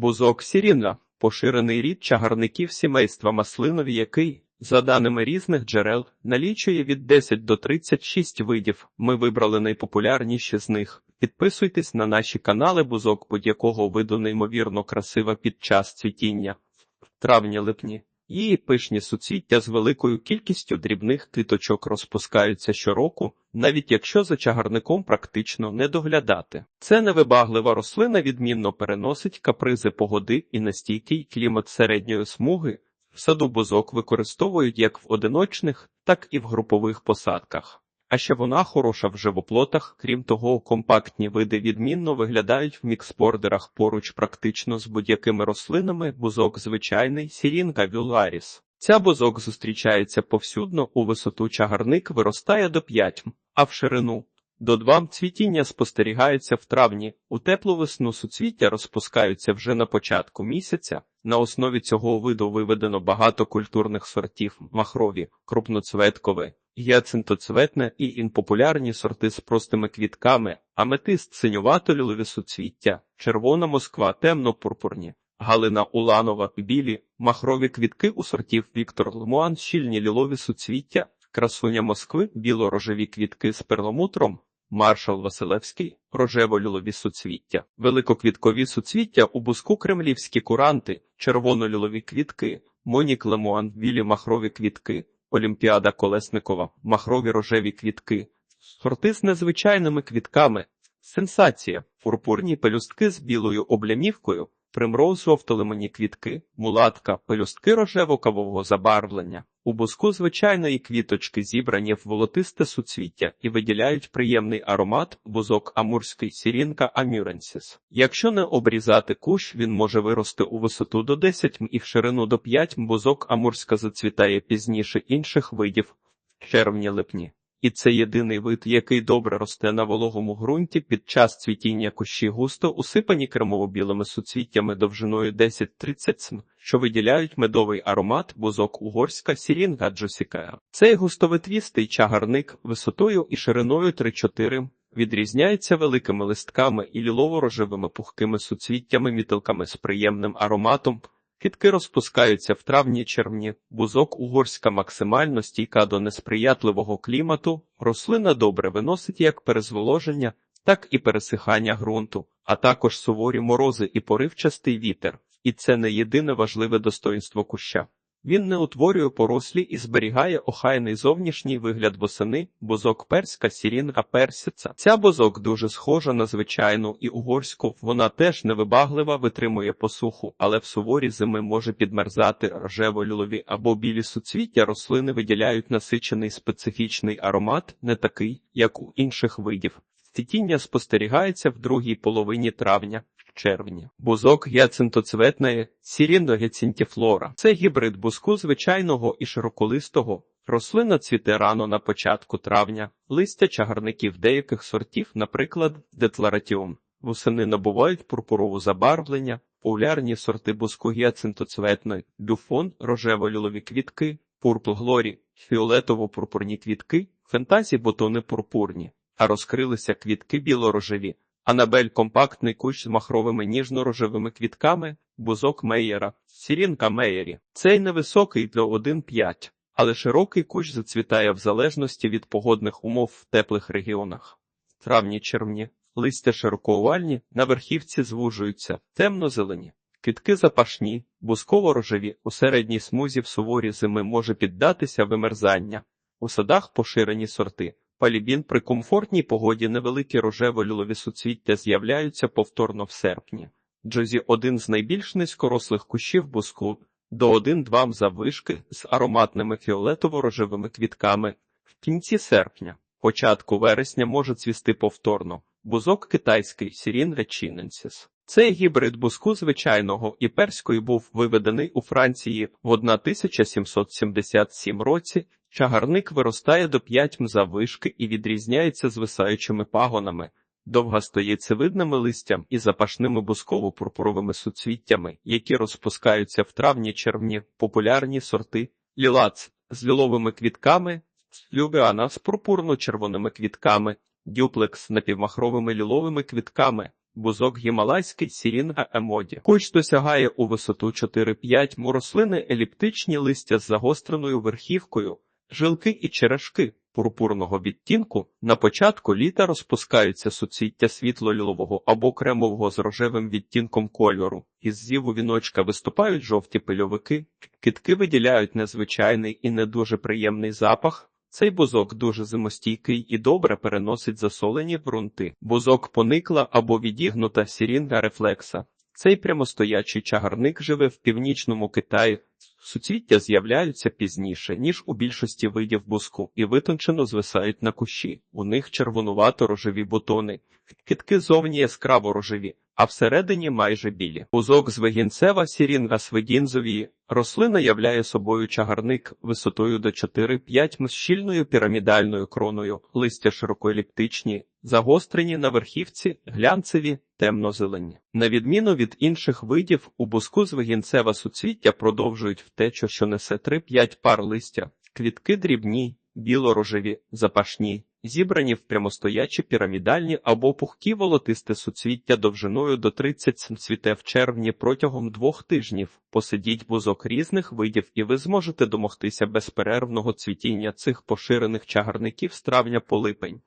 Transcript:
Бузок сіріна – поширений рід чагарників сімейства маслинові, який, за даними різних джерел, налічує від 10 до 36 видів. Ми вибрали найпопулярніші з них. Підписуйтесь на наші канали бузок будь-якого виду неймовірно красива під час цвітіння. В травні-липні. Її пишні суцвіття з великою кількістю дрібних квіточок розпускаються щороку, навіть якщо за чагарником практично не доглядати. Це невибаглива рослина відмінно переносить капризи погоди і настійкий клімат середньої смуги. В саду бузок використовують як в одиночних, так і в групових посадках. А ще вона хороша в живоплотах, крім того, компактні види відмінно виглядають в міксбордерах поруч практично з будь-якими рослинами, бузок звичайний, сірінка вюларіс. Ця бузок зустрічається повсюдно, у висоту чагарник виростає до 5 м, а в ширину до 2 м. цвітіння спостерігається в травні, у теплу весну суцвіття розпускаються вже на початку місяця. На основі цього виду виведено багато культурних сортів махрові, крупноцветкові, гіацинтоцветне і інпопулярні сорти з простими квітками, аметист синювато-лілові суцвіття, червона москва, темно-пурпурні, галина уланова, білі, махрові квітки у сортів Віктор Лемуан, щільні лілові суцвіття, красуня Москви, біло-рожеві квітки з перламутром, маршал Василевський, рожево-лілові суцвіття, великоквіткові суцвіття у буску кремлівські куранти, червоно-лілові квітки, монік Лемуан, білі махрові квітки, Олімпіада Колесникова, махрові рожеві квітки, сорти з незвичайними квітками, сенсація, пурпурні пелюстки з білою облямівкою, примроз жовто-лимонні квітки, мулатка, пелюстки рожево-кавового забарвлення. У буску звичайної квіточки зібрані в волотисте суцвіття і виділяють приємний аромат бузок амурський сірінка амюренсіс. Якщо не обрізати кущ, він може вирости у висоту до 10 м і в ширину до 5 м. Бузок амурська зацвітає пізніше інших видів червні-липні. І це єдиний вид, який добре росте на вологому ґрунті під час цвітіння кущі густо усипані кремово-білими суцвіттями довжиною 10-30 см, що виділяють медовий аромат бузок угорська сірінга джосікая. Цей густовитвістий чагарник висотою і шириною 3-4 відрізняється великими листками і лілово-рожевими пухкими суцвіттями мітилками з приємним ароматом. Квітки розпускаються в травні-червні, бузок угорська максимально стійка до несприятливого клімату, рослина добре виносить як перезволоження, так і пересихання ґрунту, а також суворі морози і поривчастий вітер. І це не єдине важливе достоїнство куща. Він не утворює порослі і зберігає охайний зовнішній вигляд восени, бузок перська, сірінга персиця. Ця бузок дуже схожа на звичайну і угорську, вона теж невибаглива, витримує посуху, але в суворі зими може підмерзати рожево-лілові або білі суцвіття рослини виділяють насичений специфічний аромат, не такий, як у інших видів. Цвітіння спостерігається в другій половині травня. Червні. Бузок гіацинтоцветної сіріндогіцинтіфлора. Це гібрид бузку звичайного і широколистого. Рослина цвіте рано на початку травня, листя чагарників деяких сортів, наприклад, декларатіум. Восени набувають пурпурову забарвлення, популярні сорти бузку гіацинтоцветної, дюфон, рожево-лілові квітки, пурпл глорі, фіолетово-пурпурні квітки, фентазі бутони пурпурні, а розкрилися квітки білорожеві. Анабель компактний кущ з махровими ніжно-рожевими квітками, бузок меєра, сірінка меєрі. Цей невисокий для 1,5, але широкий кущ зацвітає в залежності від погодних умов в теплих регіонах. Травні-червні, листя широкоовальні, на верхівці звужуються, темно-зелені. Квітки запашні, бузково-рожеві, у середній смузі в суворі зими може піддатися вимерзання. У садах поширені сорти. Палібін при комфортній погоді невеликі рожево-лілові суцвіття з'являються повторно в серпні. Джозі один з найбільш низькорослих кущів буску, до 1-2 м заввишки з ароматними фіолетово-рожевими квітками. В кінці серпня, початку вересня може цвісти повторно. Бузок китайський Сірін речіненсіс. Цей гібрид буску звичайного і перської був виведений у Франції в 1777 році. Чагарник виростає до 5 м заввишки і відрізняється звисаючими пагонами, довгостоєцевидними листям і запашними бусково-пурпуровими суцвіттями, які розпускаються в травні-червні, популярні сорти лілац з ліловими квітками, лювіана з пурпурно-червоними квітками, дюплекс з напівмахровими ліловими квітками, Бузок гімалайський сірінга емоді. Кущ досягає у висоту 4-5 му рослини еліптичні листя з загостреною верхівкою, жилки і черешки пурпурного відтінку. На початку літа розпускаються суцвіття світло-лілового або кремового з рожевим відтінком кольору. Із зіву віночка виступають жовті пильовики. Китки виділяють незвичайний і не дуже приємний запах. Цей бузок дуже зимостійкий і добре переносить засолені ґрунти. Бузок поникла або відігнута сірінга рефлекса. Цей прямостоячий чагарник живе в північному Китаї. Суцвіття з'являються пізніше, ніж у більшості видів буску, і витончено звисають на кущі. У них червонувато-рожеві бутони. Китки зовні яскраво рожеві, а всередині майже білі. Бузок з вегінцева сірінга свидінзовії. Рослина являє собою чагарник висотою до 4-5 м з щільною пірамідальною кроною, листя широкоеліптичні, загострені на верхівці, глянцеві, темно-зелені. На відміну від інших видів, у буску з вигінцева суцвіття продовжують втечу, що несе 3-5 пар листя. Квітки дрібні, біло-рожеві, запашні, зібрані в прямостоячі пірамідальні або пухкі волотисте суцвіття довжиною до 30 см цвіте в червні протягом двох тижнів. Посидіть бузок різних видів, і ви зможете домогтися безперервного цвітіння цих поширених чагарників з травня по липень.